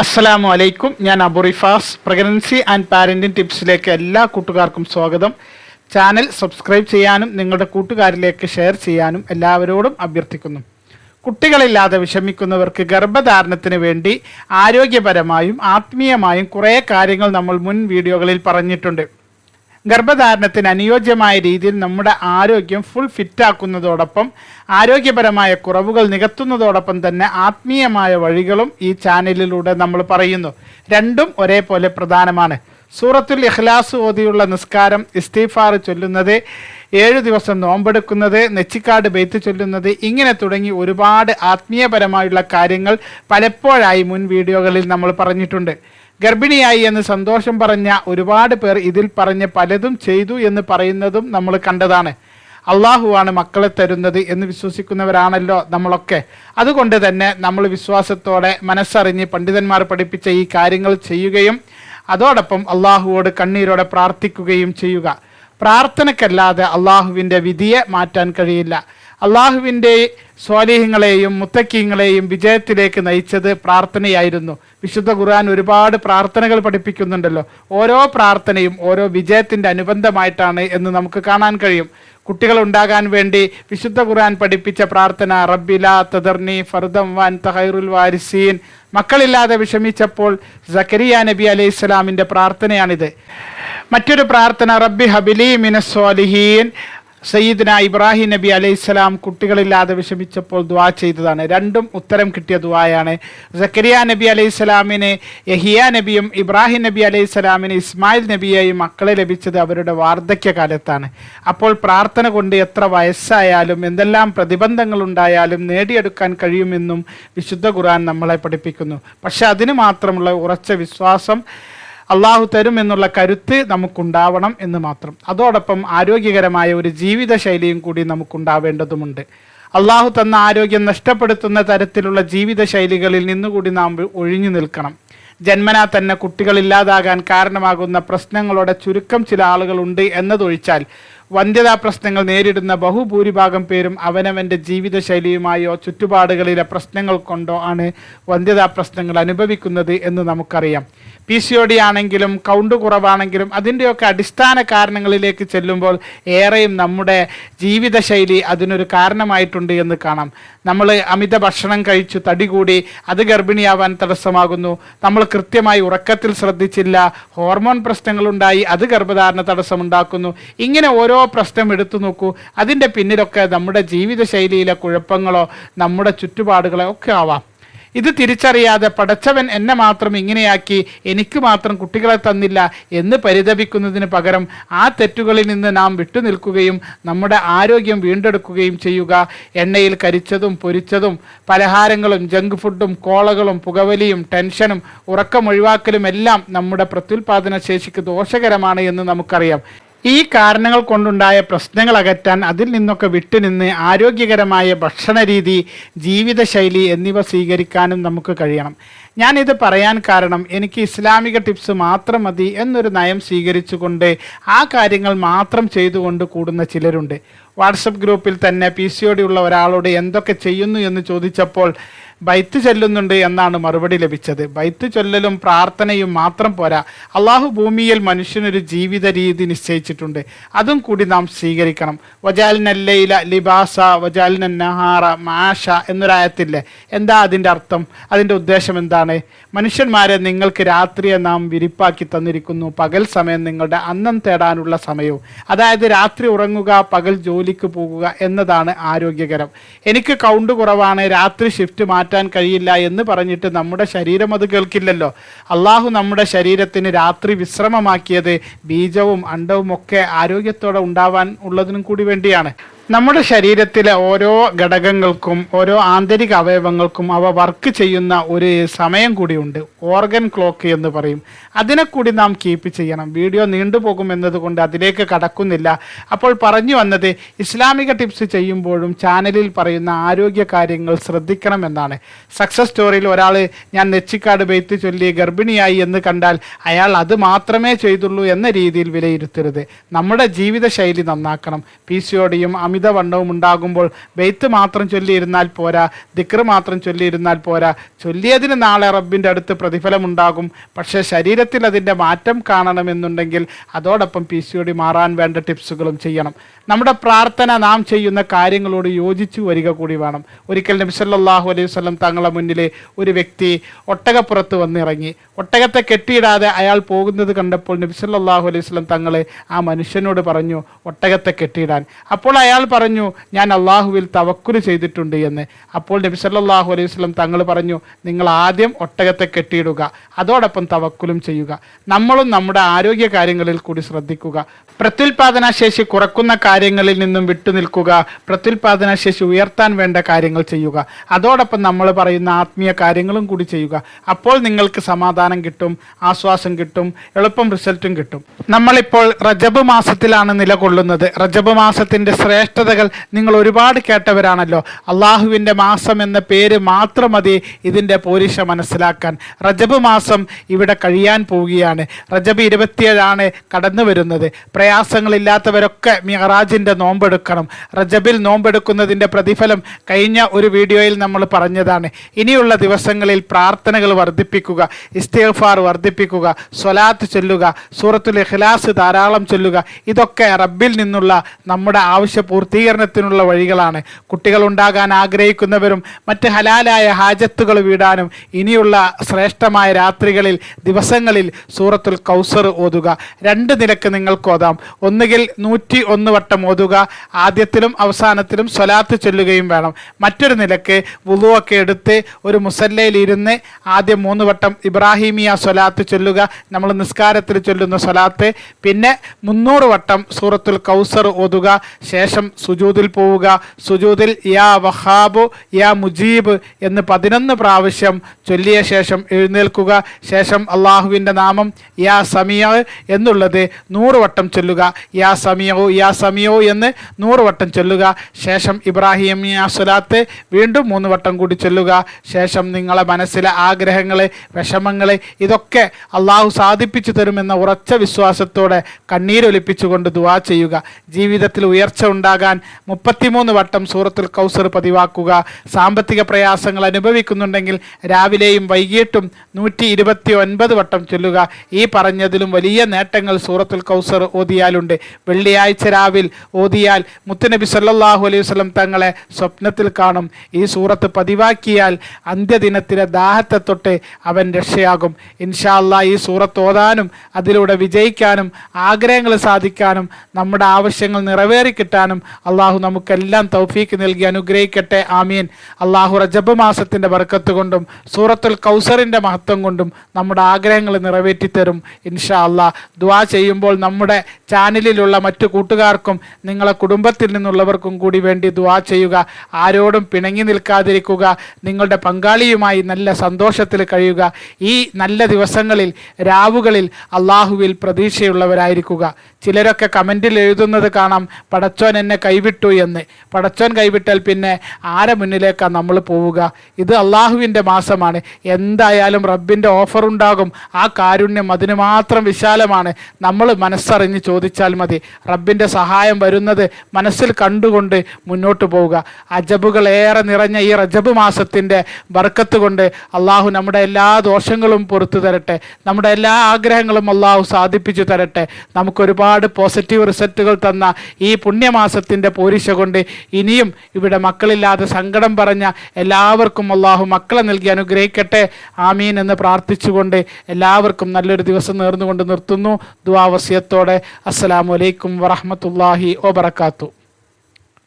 അസ്സലാമു അലൈക്കും. ഞാൻ അബുറിഫാസ് പ്രഗ്നൻസി ആൻഡ് പാരന്റിംഗ് ടിപ്സിലേക്ക് എല്ലാ കൂട്ടുകാർക്കും സ്വാഗതം. ചാനൽ സബ്സ്ക്രൈബ് ചെയ്യാനും നിങ്ങളുടെ കൂട്ടുകാരിലേക്ക് ഷെയർ ചെയ്യാനും എല്ലാവരോടും അഭ്യർത്ഥിക്കുന്നു. കുട്ടികളില്ലാതെ വിഷമിക്കുന്നവർക്ക് ഗർഭധാരണത്തിന് വേണ്ടി ആരോഗ്യപരമായും ആത്മീയമായും കുറേ കാര്യങ്ങൾ നമ്മൾ മുൻ വീഡിയോകളിൽ പറഞ്ഞിട്ടുണ്ട്. ഗർഭധാരണത്തിന് അനുയോജ്യമായ രീതിയിൽ നമ്മുടെ ആരോഗ്യം ഫുൾ ഫിറ്റാക്കുന്നതോടൊപ്പം ആരോഗ്യപരമായ കുറവുകൾ നികത്തുന്നതോടൊപ്പം തന്നെ ആത്മീയമായ വഴികളും ഈ ചാനലിലൂടെ നമ്മൾ പറയുന്നു. രണ്ടും ഒരേപോലെ പ്രധാനമാണ്. സൂറത്തുൽ ഇഖ്ലാസ് ഓതിയുള്ള നിസ്കാരം ഇസ്തീഫാർ ചൊല്ലുന്നത് ഏഴു ദിവസം നോമ്പെടുക്കുന്നത് നെച്ചിക്കാട് ബെയ്ത്ത് ചൊല്ലുന്നത് ഇങ്ങനെ തുടങ്ങി ഒരുപാട് ആത്മീയപരമായുള്ള കാര്യങ്ങൾ പലപ്പോഴായി മുൻ വീഡിയോകളിൽ നമ്മൾ പറഞ്ഞിട്ടുണ്ട്. ഗർഭിണിയായി എന്ന് സന്തോഷം പറഞ്ഞ ഒരുപാട് പേർ ഇതിൽ പറഞ്ഞ് പലതും ചെയ്തു എന്ന് പറയുന്നതും നമ്മൾ കണ്ടതാണ്. അള്ളാഹുവാണ് മക്കളെ തരുന്നത് എന്ന് വിശ്വസിക്കുന്നവരാണല്ലോ നമ്മളൊക്കെ. അതുകൊണ്ട് തന്നെ നമ്മൾ വിശ്വാസത്തോടെ മനസ്സറിഞ്ഞ് പണ്ഡിതന്മാർ പഠിപ്പിച്ച ഈ കാര്യങ്ങൾ ചെയ്യുകയും അതോടൊപ്പം അള്ളാഹുവോട് കണ്ണീരോടെ പ്രാർത്ഥിക്കുകയും ചെയ്യുക. പ്രാർത്ഥനക്കല്ലാതെ അള്ളാഹുവിന്റെ വിധിയെ മാറ്റാൻ കഴിയില്ല. അള്ളാഹുവിന്റെ സ്വാലിഹ്യങ്ങളെയും മുത്തക്കീങ്ങളെയും വിജയത്തിലേക്ക് നയിച്ചത് പ്രാർത്ഥനയായിരുന്നു. വിശുദ്ധ ഖുർആൻ ഒരുപാട് പ്രാർത്ഥനകൾ പഠിപ്പിക്കുന്നുണ്ടല്ലോ. ഓരോ പ്രാർത്ഥനയും ഓരോ വിജയത്തിന്റെ അനുബന്ധമായിട്ടാണ് എന്ന് നമുക്ക് കാണാൻ കഴിയും. കുട്ടികൾ ഉണ്ടാകാൻ വേണ്ടി വിശുദ്ധ ഖുർആൻ പഠിപ്പിച്ച പ്രാർത്ഥന റബ്ബില തദർനി ഫർദം വാൻ തഹൈറുൽ വാരിസീൻ മക്കളില്ലാതെ വിഷമിച്ചപ്പോൾ സക്കരിയ നബി അലൈഹി ഇസ്ലാമിന്റെ പ്രാർത്ഥനയാണിത്. മറ്റൊരു പ്രാർത്ഥന റബ്ബി ഹബിലി മിനസ്വാലിഹീൻ സയ്യിദ്ന ഇബ്രാഹിം നബി അലൈഹിസ്സലാം കുട്ടികളില്ലാതെ വിഷമിച്ചപ്പോൾ ദുവാ ചെയ്തതാണ്. രണ്ടും ഉത്തരം കിട്ടിയ ദുവായാണ് സക്കരിയ നബി അലൈഹിസ്സലാമിനെ യഹിയ നബിയും ഇബ്രാഹിം നബി അലൈഹിസ്സലാമിന് ഇസ്മായിൽ നബിയെയും മക്കളെ ലഭിച്ചത് അവരുടെ വാർദ്ധക്യ കാലത്താണ് അപ്പോൾ പ്രാർത്ഥന കൊണ്ട് എത്ര വയസ്സായാലും എന്തെല്ലാം പ്രതിബന്ധങ്ങൾ ഉണ്ടായാലും നേടിയെടുക്കാൻ കഴിയുമെന്നും വിശുദ്ധ ഖുർആൻ നമ്മളെ പഠിപ്പിക്കുന്നു. പക്ഷെ അതിന് മാത്രമുള്ള ഉറച്ച വിശ്വാസം അള്ളാഹു തരും എന്നുള്ള കരുത്ത് നമുക്കുണ്ടാവണം എന്ന് മാത്രം. അതോടൊപ്പം ആരോഗ്യകരമായ ഒരു ജീവിതശൈലിയും കൂടി നമുക്കുണ്ടാവേണ്ടതുമുണ്ട്. അള്ളാഹു തന്ന ആരോഗ്യം നഷ്ടപ്പെടുത്തുന്ന തരത്തിലുള്ള ജീവിതശൈലികളിൽ നിന്നുകൂടി നാം ഒഴിഞ്ഞു നിൽക്കണം. ജന്മനാ തന്നെ കുട്ടികളില്ലാതാകാൻ കാരണമാകുന്ന പ്രശ്നങ്ങളുടെ ചുരുക്കം ചില ആളുകളുണ്ട് എന്നതൊഴിച്ചാൽ വന്ധ്യതാ പ്രശ്നങ്ങൾ നേരിടുന്ന ബഹുഭൂരിഭാഗം പേരും അവനവന്റെ ജീവിതശൈലിയുമായോ ചുറ്റുപാടുകളിലെ പ്രശ്നങ്ങൾ കൊണ്ടോ ആണ് വന്ധ്യതാ പ്രശ്നങ്ങൾ അനുഭവിക്കുന്നത് എന്ന് നമുക്കറിയാം. പി സി ഒ ഡി ആണെങ്കിലും കൗണ്ട് കുറവാണെങ്കിലും അതിന്റെയൊക്കെ അടിസ്ഥാന കാരണങ്ങളിലേക്ക് ചെല്ലുമ്പോൾ ഏറെയും നമ്മുടെ ജീവിതശൈലി അതിനൊരു കാരണമായിട്ടുണ്ട് എന്ന് കാണാം. നമ്മൾ അമിത ഭക്ഷണം കഴിച്ചു തടി കൂടി അത് ഗർഭിണിയാവാൻ തടസ്സമാകുന്നു. നമ്മൾ കൃത്യമായി ഉറക്കത്തിൽ ശ്രദ്ധിച്ചില്ല. ഹോർമോൺ പ്രശ്നങ്ങളുണ്ടായി അത് ഗർഭധാരണ തടസ്സമുണ്ടാക്കുന്നു. ഇങ്ങനെ ഓരോ പ്രശ്നം എടുത്തു നോക്കൂ. അതിന്റെ പിന്നിലൊക്കെ നമ്മുടെ ജീവിതശൈലിയിലെ കുഴപ്പങ്ങളോ നമ്മുടെ ചുറ്റുപാടുകളോ ഒക്കെ ആവാം. ഇത് തിരിച്ചറിയാതെ പടച്ചവൻ എന്നെ മാത്രം ഇങ്ങനെയാക്കി എനിക്ക് മാത്രം കുട്ടികളെ തന്നില്ല എന്ന് പരിതപിക്കുന്നതിന് പകരം ആ തെറ്റുകളിൽ നിന്ന് നാം വിട്ടുനിൽക്കുകയും നമ്മുടെ ആരോഗ്യം വീണ്ടെടുക്കുകയും ചെയ്യുക. എണ്ണയിൽ കരിച്ചതും പൊരിച്ചതും പലഹാരങ്ങളും ജങ്ക് ഫുഡും കോളകളും പുകവലിയും ടെൻഷനും ഉറക്കം ഒഴിവാക്കലും എല്ലാം നമ്മുടെ പ്രത്യുൽപാദന ശേഷിക്ക് ദോഷകരമാണ് എന്ന് നമുക്കറിയാം. ഈ കാരണങ്ങൾ കൊണ്ടുണ്ടായ പ്രശ്നങ്ങൾ അകറ്റാൻ അതിൽ നിന്നൊക്കെ വിട്ടുനിന്ന് ആരോഗ്യകരമായ ഭക്ഷണരീതി ജീവിതശൈലി എന്നിവ സ്വീകരിക്കാനും നമുക്ക് കഴിയണം. ഞാനിത് പറയാൻ കാരണം എനിക്ക് ഇസ്ലാമിക ടിപ്സ് മാത്രം മതി എന്നൊരു നയം സ്വീകരിച്ചുകൊണ്ട് ആ കാര്യങ്ങൾ മാത്രം ചെയ്തുകൊണ്ട് കൂടുന്ന ചിലരുണ്ട്. വാട്സപ്പ് ഗ്രൂപ്പിൽ തന്നെ പി സി ഉള്ള ഒരാളോട് എന്തൊക്കെ ചെയ്യുന്നു എന്ന് ചോദിച്ചപ്പോൾ ബൈത്ത് ചൊല്ലുന്നുണ്ട് എന്നാണ് മറുപടി ലഭിച്ചത്. ബൈത്ത് ചൊല്ലലും പ്രാർത്ഥനയും മാത്രം പോരാ. അള്ളാഹു ഭൂമിയിൽ മനുഷ്യനൊരു ജീവിത രീതി നിശ്ചയിച്ചിട്ടുണ്ട്. അതും കൂടി നാം സ്വീകരിക്കണം. വജാലിനല്ലയില ലിബാസ വജാലിന നഹാറ മാഷ എന്നൊരായത്തില്ലേ? എന്താ അതിന്റെ അർത്ഥം? അതിന്റെ ഉദ്ദേശം എന്താണ്? മനുഷ്യന്മാരെ നിങ്ങൾക്ക് രാത്രിയെ നാം വിരിപ്പാക്കി തന്നിരിക്കുന്നു. പകൽ സമയം നിങ്ങളുടെ അന്നം തേടാനുള്ള സമയവും. അതായത് രാത്രി ഉറങ്ങുക പകൽ ജോലിക്ക് പോകുക എന്നതാണ് ആരോഗ്യകരം. എനിക്ക് കൗണ്ട് കുറവാണ് രാത്രി ഷിഫ്റ്റ് മാറ്റാൻ കഴിയില്ല എന്ന് പറഞ്ഞിട്ട് നമ്മുടെ ശരീരം അത് കേൾക്കില്ലല്ലോ. അള്ളാഹു നമ്മുടെ ശരീരത്തിന് രാത്രി വിശ്രമമാക്കിയത് ബീജവും അണ്ടവും ഒക്കെ ആരോഗ്യത്തോടെ ഉണ്ടാവാൻ ഉള്ളതിനും കൂടി വേണ്ടിയാണ്. നമ്മുടെ ശരീരത്തിലെ ഓരോ ഘടകങ്ങൾക്കും ഓരോ ആന്തരിക അവയവങ്ങൾക്കും അവ വർക്ക് ചെയ്യുന്ന ഒരു സമയം കൂടിയുണ്ട്. ഓർഗൻ ക്ലോക്ക് എന്ന് പറയും. അതിനെ കൂടി നാം കീപ്പ് ചെയ്യണം. വീഡിയോ നീണ്ടുപോകും എന്നതുകൊണ്ട് അതിലേക്ക് കടക്കുന്നില്ല. അപ്പോൾ പറഞ്ഞു വന്നത് ഇസ്ലാമിക ടിപ്സ് ചെയ്യുമ്പോഴും ചാനലിൽ പറയുന്ന ആരോഗ്യ കാര്യങ്ങൾ ശ്രദ്ധിക്കണം എന്നാണ്. സക്സസ് സ്റ്റോറിയിൽ ഒരാൾ ഞാൻ നെച്ചിക്കാട് ബെയ്ത്ത് ചൊല്ലി ഗർഭിണിയായി എന്ന് കണ്ടാൽ അയാൾ അത് മാത്രമേ ചെയ്തുള്ളൂ എന്ന രീതിയിൽ വിലയിരുത്തരുത്. നമ്മുടെ ജീവിതശൈലി നന്നാക്കണം. പി സി ഒടിയും അമിതവണ്ണവും ഉണ്ടാകുമ്പോൾ ബെയ്ത്ത് മാത്രം ചൊല്ലിയിരുന്നാൽ പോരാ ദിക്ർ മാത്രം ചൊല്ലിയിരുന്നാൽ പോരാ. ചൊല്ലിയതിന് നാളെ റബ്ബിന്റെ അടുത്ത് പ്രതിഫലമുണ്ടാകും പക്ഷേ ശരീരത്തിൽ അതിന്റെ മാറ്റം കാണണമെന്നുണ്ടെങ്കിൽ അതോടൊപ്പം പി സി ഒ ഡി മാറാൻ വേണ്ട ടിപ്സുകളും ചെയ്യണം. നമ്മുടെ പ്രാർത്ഥന നാം ചെയ്യുന്ന കാര്യങ്ങളോട് യോജിച്ചു വരിക കൂടി വേണം. ഒരിക്കൽ നബിസല്ലാഹു അലൈഹി വസ്ലം തങ്ങളുടെ മുന്നിലെ ഒരു വ്യക്തി ഒട്ടകപ്പുറത്ത് വന്നിറങ്ങി. ഒട്ടകത്തെ കെട്ടിയിടാതെ അയാൾ പോകുന്നത് കണ്ടപ്പോൾ നബിസല്ലാഹു അലൈഹി വസ്ലം തങ്ങളെ ആ മനുഷ്യനോട് പറഞ്ഞു ഒട്ടകത്തെ കെട്ടിയിടാൻ. അപ്പോൾ അയാൾ പറഞ്ഞു ഞാൻ അള്ളാഹുവിൽ തവക്കുൽ ചെയ്തിട്ടുണ്ട് എന്ന്. അപ്പോൾ നബി സല്ലല്ലാഹു അലൈഹി വസല്ലം തങ്ങൾ പറഞ്ഞു നിങ്ങൾ ആദ്യം ഒട്ടകത്തെ കെട്ടിയിടുക അതോടൊപ്പം തവക്കുലും ചെയ്യുക. നമ്മളും നമ്മുടെ ആരോഗ്യ കാര്യങ്ങളിൽ കൂടി ശ്രദ്ധിക്കുക. പ്രത്യുൽപാദന ശേഷി കുറക്കുന്ന കാര്യങ്ങളിൽ നിന്നും വിട്ടുനിൽക്കുക പ്രത്യുൽപാദന ശേഷി ഉയർത്താൻ വേണ്ട കാര്യങ്ങൾ ചെയ്യുക. അതോടൊപ്പം നമ്മൾ പറയുന്ന ആത്മീയ കാര്യങ്ങളും കൂടി ചെയ്യുക. അപ്പോൾ നിങ്ങൾക്ക് സമാധാനം കിട്ടും ആശ്വാസം കിട്ടും എളുപ്പം റിസൾട്ടും കിട്ടും. നമ്മളിപ്പോൾ റജബ് മാസത്തിലാണ് നിലകൊള്ളുന്നത്. റജബ് മാസത്തിന്റെ ശ്രേഷ്ഠതകൾ നിങ്ങൾ ഒരുപാട് കേട്ടവരാണല്ലോ. അള്ളാഹുവിന്റെ മാസം എന്ന പേര് മാത്രം മതി ഇതിന്റെ പോരിഷ മനസ്സിലാക്കാൻ. റജബ് മാസം ഇവിടെ കഴിയാൻ പോവുകയാണ്. റജബ് ഇരുപത്തിയേഴാണ് കടന്നു വരുന്നത്. പ്രയാസങ്ങളില്ലാത്തവരൊക്കെ മിഹറാജിന്റെ നോമ്പെടുക്കണം. റജബിൽ നോമ്പെടുക്കുന്നതിന്റെ പ്രതിഫലം കഴിഞ്ഞ ഒരു വീഡിയോയിൽ നമ്മൾ പറഞ്ഞതാണ്. ഇനിയുള്ള ദിവസങ്ങളിൽ പ്രാർത്ഥനകൾ വർദ്ധിപ്പിക്കുക ഇസ്തിഗ്ഫാർ വർദ്ധിപ്പിക്കുക സ്വലാത്ത് ചൊല്ലുക സൂറത്തുൽ ഇഖ്ലാസ് ധാരാളം ചൊല്ലുക ഇതൊക്കെ റബ്ബിൽ നിന്നുള്ള നമ്മുടെ ആവശ്യ പൂർത്തീകരണത്തിനുള്ള വഴികളാണ്. കുട്ടികൾ ഉണ്ടാകാൻ ആഗ്രഹിക്കുന്നവരും മറ്റ് ഹലാലായ ഹാജത്തുകൾ വീടാനും ഇനിയുള്ള ശ്രേഷ്ഠമായ രാത്രികളിൽ ദിവസങ്ങളിൽ സൂറത്തുൽ കൗസർ ഓതുക. രണ്ട് നിലയ്ക്ക് നിങ്ങൾക്ക് ഓതാം. ഒന്നുകിൽ നൂറ്റി ഒന്ന് വട്ടം ഓതുക. ആദ്യത്തിലും അവസാനത്തിലും സ്വലാത്ത് ചൊല്ലുകയും വേണം. മറ്റൊരു നിലയ്ക്ക് വുളുവൊക്കെ എടുത്ത് ഒരു മുസല്ലയിൽ ഇരുന്ന് ആദ്യം മൂന്ന് വട്ടം ഇബ്രാഹിമിയ സ്വലാത്ത് ചൊല്ലുക. നമ്മൾ നിസ്കാരത്തിൽ ചൊല്ലുന്ന സ്വലാത്ത്. പിന്നെ മുന്നൂറ് വട്ടം സൂറത്തുൽ കൗസർ ഓതുക. ശേഷം സുജൂദിൽ പോവുക. സുജൂതിൽ യാ വഹാബു യാ മുജീബ് എന്ന് പതിനൊന്ന് പ്രാവശ്യം ചൊല്ലിയ ശേഷം എഴുന്നേൽക്കുക. ശേഷം അള്ളാഹുവിന്റെ നാമം യാ സമിയ എന്നുള്ളത് നൂറ് വട്ടം ചൊല്ലുക. യാ സമിയോ യാ സമിയോ എന്ന് നൂറ് വട്ടം ചൊല്ലുക. ശേഷം ഇബ്രാഹിം യാ സുലാത്ത് വീണ്ടും മൂന്ന് വട്ടം കൂടി ചൊല്ലുക. ശേഷം നിങ്ങളെ മനസ്സിലെ ആഗ്രഹങ്ങൾ വിഷമങ്ങൾ ഇതൊക്കെ അള്ളാഹു സാധിപ്പിച്ചു തരുമെന്ന ഉറച്ച വിശ്വാസത്തോടെ കണ്ണീരൊലിപ്പിച്ചുകൊണ്ട് ദുവാ ചെയ്യുക. ജീവിതത്തിൽ ഉയർച്ച ഉണ്ടാകാൻ മുപ്പത്തിമൂന്ന് വട്ടം സൂറത്തുൽ കൗസർ പതിവാക്കുക. സാമ്പത്തിക പ്രയാസങ്ങൾ അനുഭവിക്കുന്നുണ്ടെങ്കിൽ രാവിലെയും വൈകിട്ടും നൂറ്റി ഇരുപത്തി ഒൻപത് വട്ടം ചൊല്ലുക. ഈ പറഞ്ഞതിലും വലിയ നേട്ടങ്ങൾ സൂറത്തുൽ കൗസർ ഓതിയാലുണ്ട്. വെള്ളിയാഴ്ച രാവിൽ ഓതിയാൽ മുത്തുനബി സല്ലാഹു അലൈഹി വസ്ലം തങ്ങളെ സ്വപ്നത്തിൽ കാണും. ഈ സൂറത്ത് പതിവാക്കിയാൽ അന്ത്യദിനത്തിലെ ദാഹത്തെ തൊട്ട് അവൻ രക്ഷയാകും. ഇൻഷാ അല്ലാ ഈ സൂറത്ത് ഓതാനും അതിലൂടെ വിജയിക്കാനും ആഗ്രഹങ്ങൾ സാധിക്കാനും നമ്മുടെ ആവശ്യങ്ങൾ നിറവേറി കിട്ടാനും അള്ളാഹു നമുക്കെല്ലാം തൗഫീക്ക് നൽകി അനുഗ്രഹിക്കട്ടെ. ആമീൻ. അള്ളാഹു റജബ് മാസത്തിന്റെ ബർക്കത്ത് കൊണ്ടും സൂറത്തുൽ കൗസറിന്റെ മഹത്വം കൊണ്ടും നമ്മുടെ ആഗ്രഹങ്ങൾ നിറവേറ്റി തരും ഇൻഷാ അള്ളാഹ് ദുആ ചെയ്യുമ്പോൾ നമ്മുടെ ചാനലിലുള്ള മറ്റു കൂട്ടുകാർക്കും നിങ്ങളെ കുടുംബത്തിൽ നിന്നുള്ളവർക്കും കൂടി വേണ്ടി ദുആ ചെയ്യുക. ആരോടും പിണങ്ങി നിൽക്കാതിരിക്കുക. നിങ്ങളുടെ പങ്കാളിയുമായി നല്ല സന്തോഷത്തിൽ കഴിയുക. ഈ നല്ല ദിവസങ്ങളിൽ രാവുകളിൽ അള്ളാഹുവിൽ പ്രതീക്ഷയുള്ളവരായിരിക്കുക. ചിലരൊക്കെ കമന്റിൽ എഴുതുന്നത് കാണാം പടച്ചോൻ എന്നെ കൈവിട്ടു എന്ന്. പടച്ചോൻ കൈവിട്ടാൽ പിന്നെ ആരെ മുന്നിലേക്കാണ് നമ്മൾ പോവുക? ഇത് അള്ളാഹുവിന്റെ മാസമാണ്. എന്തായാലും റബ്ബിന്റെ ഓഫർ ഉണ്ടാകും. ആ കാരുണ്യം അതിന് മാത്രം വിശാലമാണ്. നമ്മൾ മനസ്സറിഞ്ഞ് ചോദിച്ചാൽ മതി. റബ്ബിന്റെ സഹായം വരുന്നത് മനസ്സിൽ കണ്ടുകൊണ്ട് മുന്നോട്ട് പോവുക. അജബുകൾ ഏറെ നിറഞ്ഞ ഈ റജബ് മാസത്തിന്റെ ബർക്കത്ത് കൊണ്ട് അള്ളാഹു നമ്മുടെ എല്ലാ ദോഷങ്ങളും പുറത്തു തരട്ടെ. നമ്മുടെ എല്ലാ ആഗ്രഹങ്ങളും അള്ളാഹു സാധിപ്പിച്ചു തരട്ടെ. നമുക്കൊരുപാട് പോസിറ്റീവ് റിസൾട്ടുകൾ തന്ന ഈ പുണ്യമാസത്തിന്റെ പോരിശ കൊണ്ട് ഇനിയും ഇവിടെ മക്കളില്ലാതെ സങ്കടം പറഞ്ഞ എല്ലാവർക്കും അള്ളാഹു മക്കളെ നൽകി അനുഗ്രഹിക്കട്ടെ. ആമീൻ എന്ന് പ്രാർത്ഥിച്ചുകൊണ്ട് എല്ലാവർക്കും നല്ലൊരു ദിവസം നേർന്നുകൊണ്ട് നിർത്തുന്നു. ദുവാവസ്യത്തോടെ അസ്സലാമു അലൈക്കും വറഹമത്തല്ലാഹി വബർക്കാത്തു